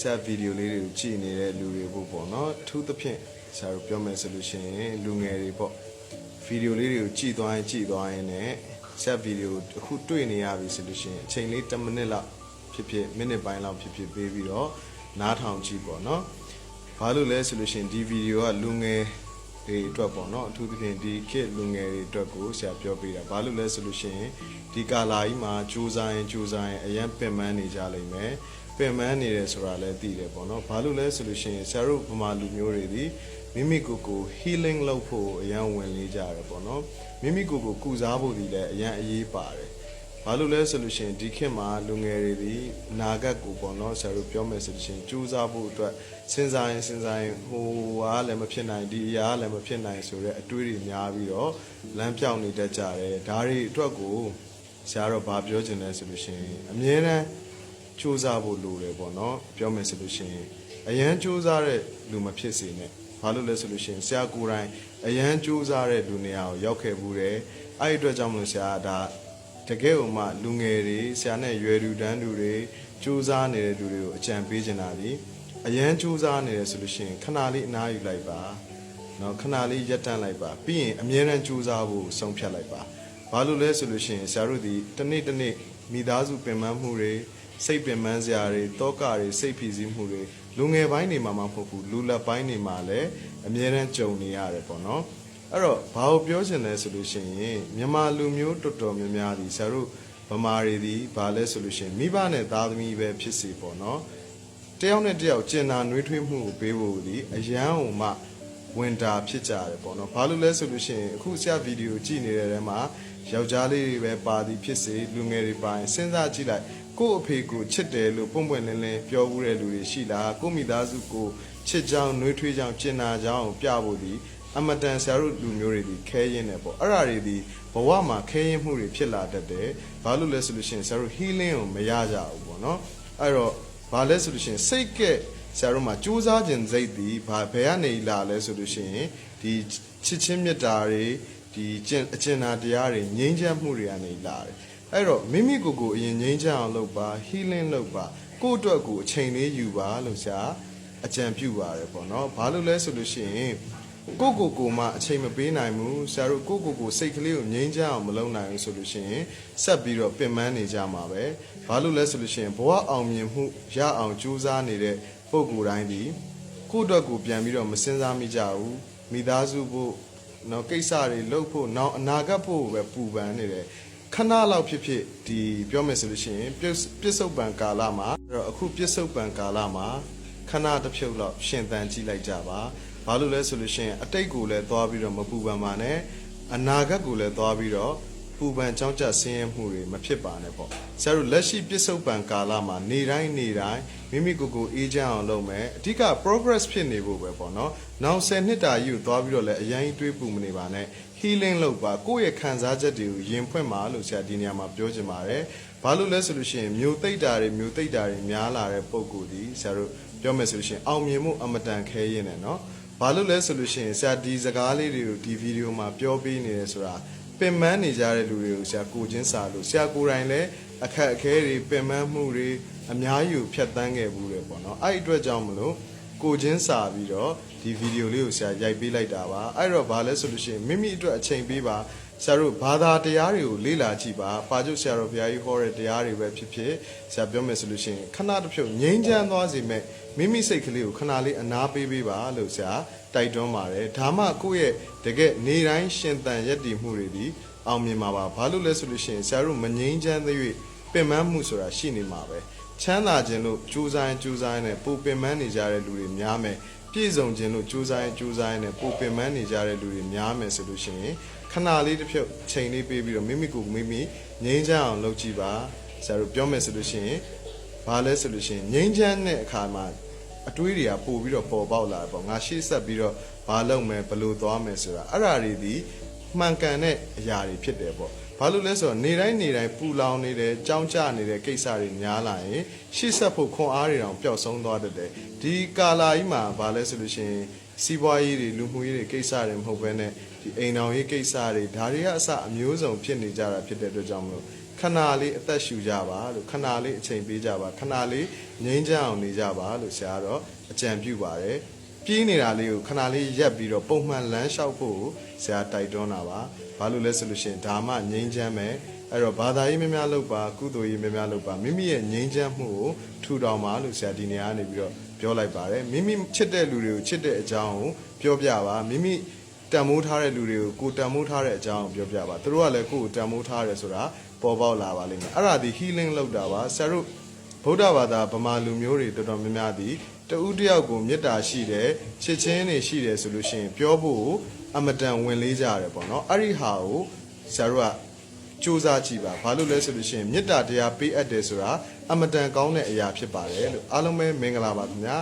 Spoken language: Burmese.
ဆရာဗီဒီယိုလေးတွေကိုကြည့်နေတဲ့လူတွေဖို့ပေါ့နော်အထူးသဖြင့်ဆရာတို့ပြောမယ်ဆိုလို့ရှိရင်လူငယ်တွေပေါ့ဗီဒီယိုလေးတွေကိုကြည့်သွားရင်ကြည့်သွားရင်လည်းဆရာဗီဒီယိုတစ်ခုတွေ့နေရပြီဆိုလို့ရှိရင်အချိန်လေး10မိနစ်လောက်ဖြစ်ဖြစ်မိနစ်ပိုင်းလောက်ဖြစ်ဖြစ်ပေးပြီးတော့နားထောင်ကြည့်ပေါ့နော်ဘာလို့လဲဆိုလို့ရှိရင်ဒီဗီဒီယိုကလူငယ်တွေအတွက်ပေါ့နော်အထူးသဖြင့်ဒီခေတ်လူငယ်တွေအတွက်ကိုဆရာပြောပေးတာဘာလို့လဲဆိုလို့ရှိရင်ဒီကာလာကြီးမှာစူးစမ်းရင်စူးစမ်းရင်အရင်ပင်ပန်းနေကြလိမ့်မယ် ပင်ပန်းနေတယ်ဆိုတာလည်းသိတယ်ပေါ့နော်ဘာလို့လဲဆိုလို့ရှိရင်ဆရာတို့ဗမာလူမျိုးတွေဒီမိမိကိုယ်ကို healing လုပ်ဖို့အရင်ဝင်လေးကြရတယ်ပေါ့နော်မိမိကိုယ်ကိုကုစားဖို့ဒီလည်းအရင်အရေးပါတယ်ဘာလို့လဲဆိုလို့ရှိရင်ဒီခေတ်မှာလူငယ်တွေဒီအနာဂတ်ကိုပေါ့နော်ဆရာတို့ပြောမယ်ဆိုလို့ရှိရင်ကြိုးစားဖို့အတွက်စဉ်းစားရင်စဉ်းစားရင်ဟိုဟာလည်းမဖြစ်နိုင်ဒီအရာကလည်းမဖြစ်နိုင်ဆိုတဲ့အတွေးတွေများပြီးတော့လမ်းပြောင်းနေတတ်ကြတယ်ဒါတွေအတွက်ကိုဆရာတော့ဗာပြောချင်တယ်ဆိုလို့ရှိရင်အမြဲတမ်း စ조사ဖို့လိုတယ်ပေါ့နော်ပြောမယ်ဆိုလို့ရှိရင်အရန်စ조사တဲ့လူမဖြစ်စေနဲ့ဘာလို့လဲဆိုလို့ရှိရင်ဆရာကိုယ်တိုင်အရန်စ조사တဲ့လူနေရာကိုရောက်ခဲ့ဘူးတယ်အဲ့ဒီအတွက်ကြောင့်မလို့ဆရာဒါတကယ်ဥမာလူငယ်တွေဆရာနဲ့ရွယ်လူတန်းလူတွေစ조사နေတဲ့လူတွေကိုအကြံပေးချင်တာဒီအရန်စ조사နေတယ်ဆိုလို့ရှိရင်ခဏလေးအနားယူလိုက်ပါနော်ခဏလေးရပ်တန့်လိုက်ပါပြီးရင်အမြဲတမ်းစ조사ဖို့ဆုံးဖြတ်လိုက်ပါဘာလို့လဲဆိုလို့ရှိရင်ဆရာတို့ဒီတစ်နေ့တစ်နေ့ မိသားစုပင်ပန်းမှုတွေစိတ်ပင်ပန်းစရာတွေတောကတွေစိတ်ဖိစီးမှုတွေလူငယ်ပိုင်းတွေမှာမဟုတ်ဘူးလူလက်ပိုင်းတွေမှာလည်းအမြဲတမ်းကြုံနေရတယ်ပေါ့နော်အဲ့တော့ဘာကိုပြောချင်လဲဆိုလို့ရှိရင်မြန်မာလူမျိုးတော်တော်များများဒီဆရာတို့ဗမာတွေဒီဘာလဲဆိုလို့ရှိရင်မိဘနဲ့သားသမီးပဲဖြစ်စီပေါ့နော်တယောက်နဲ့တယောက်ကျင်နာနှွေးထွေးမှုကိုပေးဖို့ဒီအရန်ဟိုမှဝင်တာဖြစ်ကြတယ်ပေါ့နော်ဘာလို့လဲဆိုလို့ရှိရင်အခုဆရာဗီဒီယိုကြည့်နေတဲ့ထဲမှာ ယောက်ျားလေးတွေပဲပါသည်ဖြစ်စေလူငယ်တွေပါရင်စဉ်းစားကြည့်လိုက်ကို့အဖေကိုချစ်တယ်လို့ပုံပွင့်လင်းလင်းပြောဘူးတဲ့လူတွေရှိလားကို့မိသားစုကိုချစ်ကြောင်နှွေးထွေးကြောင်ကျင်နာကြောင်ပြဖို့ဒီအမတန်ဆရာတို့လူမျိုးတွေဒီခဲရင်တယ်ပေါ့အဲ့ဒါတွေဒီဘဝမှာခဲရင်မှုတွေဖြစ်လာတတ်တယ်ဘာလို့လဲဆိုလို့ရှိရင်ဆရာတို့ healing ကိုမရကြဘူးပေါ့နော်အဲ့တော့ဘာလဲဆိုလို့ရှိရင်စိတ်ကဲဆရာတို့မှာစူးစမ်းခြင်းစိတ်ဒီဘာဘယ်ကနေလာလဲဆိုလို့ရှိရင်ဒီချစ်ချင်းမြတ်တာတွေ ဒီကျင့်အကျဉ်းနာတရားတွေငြိမ်းချမ်းမှုတွေကနေလာတယ်အဲ့တော့မိမိကိုယ်ကိုယ်အရင်ငြိမ်းချမ်းအောင်လုပ်ပါ healing လုပ်ပါကိုယ့်အတွက်ကိုယ်အချိန်လေးယူပါလို့ဆရာအကြံပြုပါတယ်ပေါ့နော်ဘာလို့လဲဆိုလို့ရှိရင်ကိုကိုကိုမှအချိန်မပေးနိုင်ဘူးဆရာတို့ကိုကိုကိုစိတ်ကလေးကိုငြိမ်းချမ်းအောင်မလုပ်နိုင်ဘူးဆိုလို့ရှိရင်ဆက်ပြီးတော့ပင်ပန်းနေကြမှာပဲဘာလို့လဲဆိုလို့ရှိရင်ဘဝအောင်မြင်မှုရအောင်ကြိုးစားနေတဲ့ပုံကိုယ်တိုင်းဒီကိုယ့်အတွက်ကိုပြန်ပြီးတော့မစင်စားမိကြဘူးမိသားစုဖို့ နော်ကိစ္စတွေလုပ်ဖို့နောက်အနာဂတ်ဖို့ပဲပူပန်နေတယ်ခဏလောက်ဖြစ်ဖြစ်ဒီပြောမယ်ဆိုလို့ရှိရင်ပြစ္ပစ္စုပန်ကာလမှာအဲ့တော့အခုပြစ္ဆုတ်ပန်ကာလမှာခဏတစ်ဖြုတ်လောက်ရှင်သန်ကြည့်လိုက်ကြပါဘာလို့လဲဆိုလို့ရှိရင်အတိတ်ကိုလည်းသွားပြီးတော့မပူပန်ပါနဲ့အနာဂတ်ကိုလည်းသွားပြီးတော့ ပူပန်ကြောင်းကြဆင်းရဲမှုတွေမဖြစ်ပါနဲ့ပေါ့ဆရာတို့လက်ရှိပြစ္ဆုတ်ပန်ကာလမှာနေတိုင်းနေတိုင်းမိမိကိုယ်ကိုအေးချမ်းအောင်လုပ်မယ်အဓိက progress ဖြစ်နေဖို့ပဲပေါ့နော်နောက်10နှစ်တာကြီးကိုသွားပြီးတော့လည်းအရင်တွေးပူမနေပါနဲ့ healing လုပ်ပါကိုယ့်ရဲ့ခံစားချက်တွေကိုရင်ဖွင့်ပါလို့ဆရာဒီနေရာမှာပြောချင်ပါတယ်ဘာလို့လဲဆိုလို့ရှိရင်မျိုးသိမ့်တာတွေမျိုးသိမ့်တာတွေများလာတဲ့ပုံကိုယ်ဒီဆရာတို့ပြောမယ်ဆိုလို့ရှိရင်အောင်မြင်မှုအမတန်ခဲရင်တယ်နော်ဘာလို့လဲဆိုလို့ရှိရင်ဆရာဒီစကားလေးတွေကိုဒီဗီဒီယိုမှာပြောပေးနေတယ်ဆိုတာ ပင်ပန်းနေကြတဲ့လူတွေကိုဆရာကိုချင်းစာလို့ဆရာကိုယ်တိုင်လည်းအခက်အခဲတွေပင်ပန်းမှုတွေအများကြီးကိုဖြတ်တန်းခဲ့ဘူးတယ်ပေါ့နော်အဲ့ဒီအတွက်ကြောင့်မလို့ကိုချင်းစာပြီးတော့ဒီဗီဒီယိုလေးကိုဆရာရိုက်ပေးလိုက်တာပါအဲ့တော့ဘာလဲဆိုလို့ရှိရင်မိမိအတွက်အချိန်ပေးပါ ဆရာတို့ဘာသာတရားတွေကိုလေ့လာကြည့်ပါပါကျုပ်ဆရာတော်ဘုရားကြီးဟောတဲ့တရားတွေပဲဖြစ်ဖြစ်ဆရာပြောမယ်ဆိုလို့ရှိရင်ခဏတစ်ဖြုတ်ငြိမ်းချမ်းသွားစေမဲ့မိမိစိတ်ကလေးကိုခဏလေးအနာပေးပေးပါလို့ဆရာတိုက်တွန်းပါတယ်ဒါမှကိုယ့်ရဲ့တကယ်နေတိုင်းရှင်သန်ရက်တည်မှုတွေဒီအောင်မြင်မှာပါဘာလို့လဲဆိုလို့ရှိရင်ဆရာတို့မငြိမ်းချမ်းသေး၍ပင်ပန်းမှုဆိုတာရှိနေမှာပဲချမ်းသာခြင်းလို့ကြိုးစားရင်ကြိုးစားရင်လည်းပူပင်ပန်းနေကြတဲ့လူတွေများမယ် ပြည့်စုံခြင်းလို့ကြိုးစားရင်ကြိုးစားရင်လည်းပူပင်ပန်းနေကြတဲ့လူတွေများမယ်ဆိုလို့ရှိရင်ခဏလေးတစ်ဖြုတ်ချိန်လေးပေးပြီးတော့မိမိကိုယ်မိမိငြိမ်းချမ်းအောင်လုပ်ကြည့်ပါဆရာတို့ပြောမယ်ဆိုလို့ရှိရင်ဘာလဲဆိုလို့ရှိရင်ငြိမ်းချမ်းတဲ့အခါမှာအတွေးတွေကပို့ပြီးတော့ပေါ်ပေါက်လာတယ်ပေါ့ငါရှေ့ဆက်ပြီးတော့ဘာလုပ်မယ်ဘယ်လိုသွားမယ်ဆိုတာအဲ့ဒါတွေဒီမှန်ကန်တဲ့အရာတွေဖြစ်တယ်ပေါ့ ဘာလို့လဲဆိုတော့နေတိုင်းနေတိုင်းပူလောင်နေတယ်ကြောင်းကြနေတဲ့ကိစ္စတွေများလာရင်ရှေ့ဆက်ဖို့ခွန်အားတွေတောင်ပျောက်ဆုံးသွားတတ်တယ်ဒီကာလာကြီးမှာဘာလဲဆိုလို့ရှိရင်စီးပွားရေးတွေလူမှုရေးတွေကိစ္စတွေမဟုတ်ဘဲနဲ့ဒီအိမ်တော်ရေးကိစ္စတွေဒါတွေကအစအမျိုးစုံဖြစ်နေကြတာဖြစ်တဲ့အတွက်ကြောင့်မလို့ခခဏလေးအသက်ရှူကြပါလို့ခဏလေးအချိန်ပေးကြပါခဏလေးငြိမ်းချမ်းအောင်နေကြပါလို့ဆရာကတော့အကြံပြုပါတယ် ပြေးနေတာလေးကိုခဏလေးရက်ပြီးတော့ပုံမှန်လမ်းလျှောက်ဖို့ဆရာတိုက်တွန်းတာပါဘာလို့လဲဆိုလို့ရှိရင်ဒါမှငြိမ်းချမ်းမယ်အဲ့တော့ဘာသာရေးများများလုပ်ပါကုသိုလ်ရေးများများလုပ်ပါမိမိရဲ့ငြိမ်းချမ်းမှုကိုထူထောင်ပါလို့ဆရာဒီနေရာကနေပြီးတော့ပြောလိုက်ပါတယ်မိမိချစ်တဲ့လူတွေကိုချစ်တဲ့အကြောင်းကိုပြောပြပါမိမိတန်မိုးထားတဲ့လူတွေကိုကိုတန်မိုးထားတဲ့အကြောင်းကိုပြောပြပါသူတို့ကလည်းကိုကိုတန်မိုးထားရတယ်ဆိုတာပေါ်ပေါက်လာပါလိမ့်မယ်အဲ့ဒါဒီ healing လောက်တာပါဆရာတို့ဗုဒ္ဓဘာသာဗမာလူမျိုးတွေတော်တော်များများဒီ တဦးတစ်ယောက်ကိုမေတ္တာရှိတယ်ချစ်ချင်းတွေရှိတယ်ဆိုလို့ရှိရင် ပြောဖို့အမတန်ဝင်လေးကြရတယ်ပေါ့နော်အဲ့ဒီဟာကိုဆရာတို့ကစူးစမ်းကြည့်ပါဘာလို့လဲဆိုလို့ရှိရင်မေတ္တာတရားပေးအပ်တယ်ဆိုတာအမတန်ကောင်းတဲ့အရာဖြစ်ပါတယ်လို့အားလုံးပဲမင်္ဂလာပါခင်ဗျာ